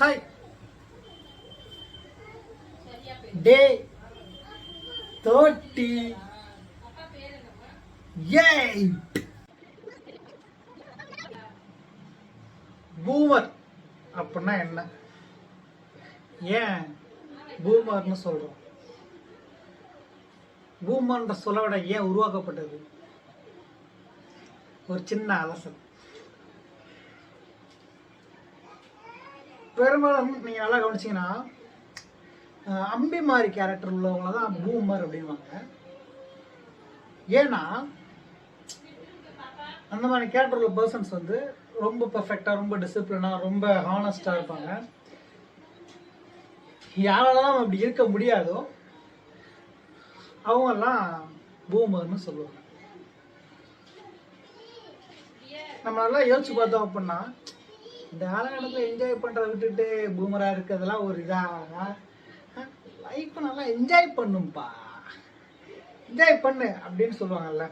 Hi டே thirty eight boomer அப்படின்னா என்ன? ஏன் பூமர்னு சொல்கிறோம் பூமர்ன்ற சொல்ல விட ஏன் உருவாக்கப்பட்டது? ஒரு சின்ன அலசல். பெரும்பாலும் நீங்கள் நல்லா கவனிச்சிங்கன்னா அம்பி மாதிரி கேரக்டர் உள்ளவங்கள தான் பூமர் அப்படின்வாங்க ஏன்னா அந்த மாதிரி கேரக்டர் உள்ள பர்சன்ஸ் வந்து ரொம்ப பர்ஃபெக்டாக ரொம்ப டிசிப்ளினாக ரொம்ப ஹானஸ்டாக இருப்பாங்க. யாரெல்லாம் அப்படி இருக்க முடியாதோ அவங்கெல்லாம் பூமர்னு சொல்லுவாங்க. நம்ம நல்லா யோசிச்சு பார்த்தோம் அப்படின்னா இந்த காலகட்டத்தில் என்ஜாய் பண்ணுறத விட்டுட்டு பூமராக இருக்கிறதெல்லாம் ஒரு இதாக லைஃப்பை நல்லா என்ஜாய் பண்ணும்பா. என்ஜாய் பண்ணு அப்படின்னு சொல்லுவாங்கல்ல.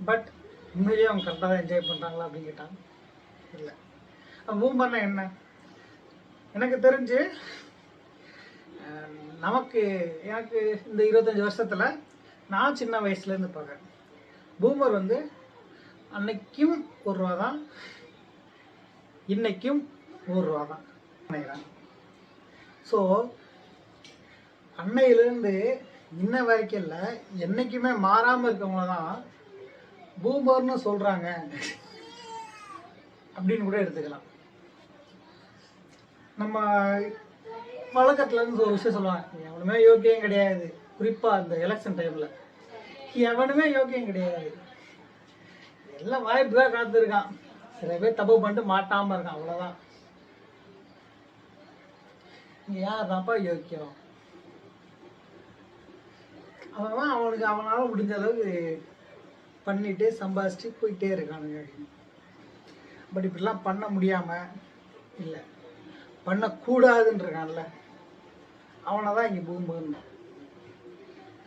பட் உண்மையிலேயே அவங்க கரெக்டாக தான் என்ஜாய் பண்ணுறாங்களா அப்படின்னு கேட்டாங்க. இல்லை. பூமர்னா என்ன? எனக்கு தெரிஞ்சு நமக்கு எனக்கு இந்த இருபத்தஞ்சி வருஷத்தில் நான் சின்ன வயசுலேருந்து பார்க்குறேன் பூமர் வந்து அன்னைக்கும் ஒரு ரூபா தான் இன்னைக்கும் நூறுரூவா தான். நினைக்கிறேன் ஸோ அன்னையிலேருந்து இன்ன வரைக்கும் இல்லை என்றைக்குமே மாறாமல் இருக்கவங்க தான் பூமர்னு சொல்கிறாங்க அப்படின்னு கூட எடுத்துக்கலாம். நம்ம வழக்கத்துலேருந்து ஒரு விஷயம் சொல்லுவாங்க எவனுமே யோக்கியம் கிடையாது. குறிப்பாக அந்த எலெக்ஷன் டைமில் எவனுமே யோக்கியம் கிடையாது. எல்லாம் வாய்ப்பு தான் காத்திருக்கான். சில பேர் தப்பு பண்ணிட்டு மாட்டாமல் இருக்கான் அவ்வளோதான் இங்கே யார் தான்ப்பா யோக்கியம் அவன் அவனுக்கு அவனால் முடிஞ்ச அளவுக்கு பண்ணிட்டு சம்பாதிச்சுட்டு போயிட்டே இருக்கானுங்க. பட் இப்படிலாம் பண்ண முடியாமல் இல்லை. பண்ணக்கூடாதுன்னு இருக்கான்ல. அவனை தான் இங்கே பூம்பர்னு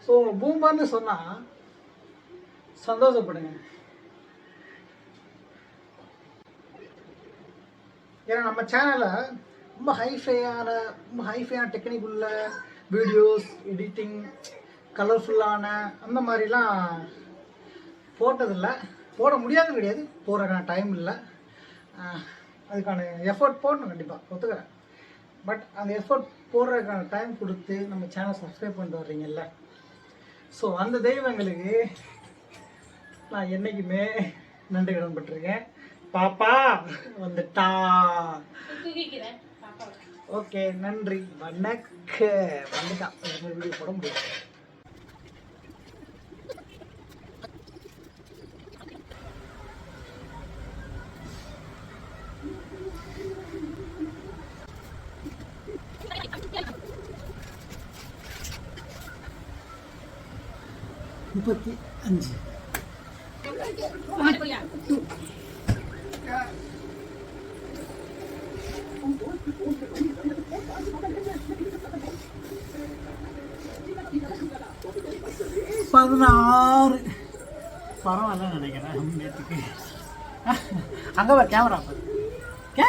ஸோ பூம்பர்னு சொன்னால் சந்தோஷப்படுங்க. ஏன்னா நம்ம சேனலில் ரொம்ப ஹைஃபையான ரொம்ப ஹைஃபையான டெக்னிக் உள்ள வீடியோஸ் எடிட்டிங் கலர்ஃபுல்லான அந்த மாதிரிலாம் போட்டதில்லை. போட முடியாது கிடையாது. போடுறதுக்கான டைம் இல்லை. அதுக்கான எஃபோர்ட் போடணும் கண்டிப்பாக ஒத்துக்கிறேன். பட் அந்த எஃபோர்ட் போடுறதுக்கான டைம் கொடுத்து நம்ம சேனல் சப்ஸ்கிரைப் பண்ணிட்டு வர்றீங்கல்ல. ஸோ அந்த தெய்வங்களுக்கு நான் என்றைக்குமே நன்றி கடன்பட்டிருக்கேன் பாப்பா வந்துட்டா ஓகே நன்றி வணக்க வந்துட்டான் வீடியோ போட முடியும் முப்பத்தி அஞ்சு பதினாறு. பரவாயில்ல நினைக்கிறேன். நேற்றுக்கு அங்கே கேமரா கே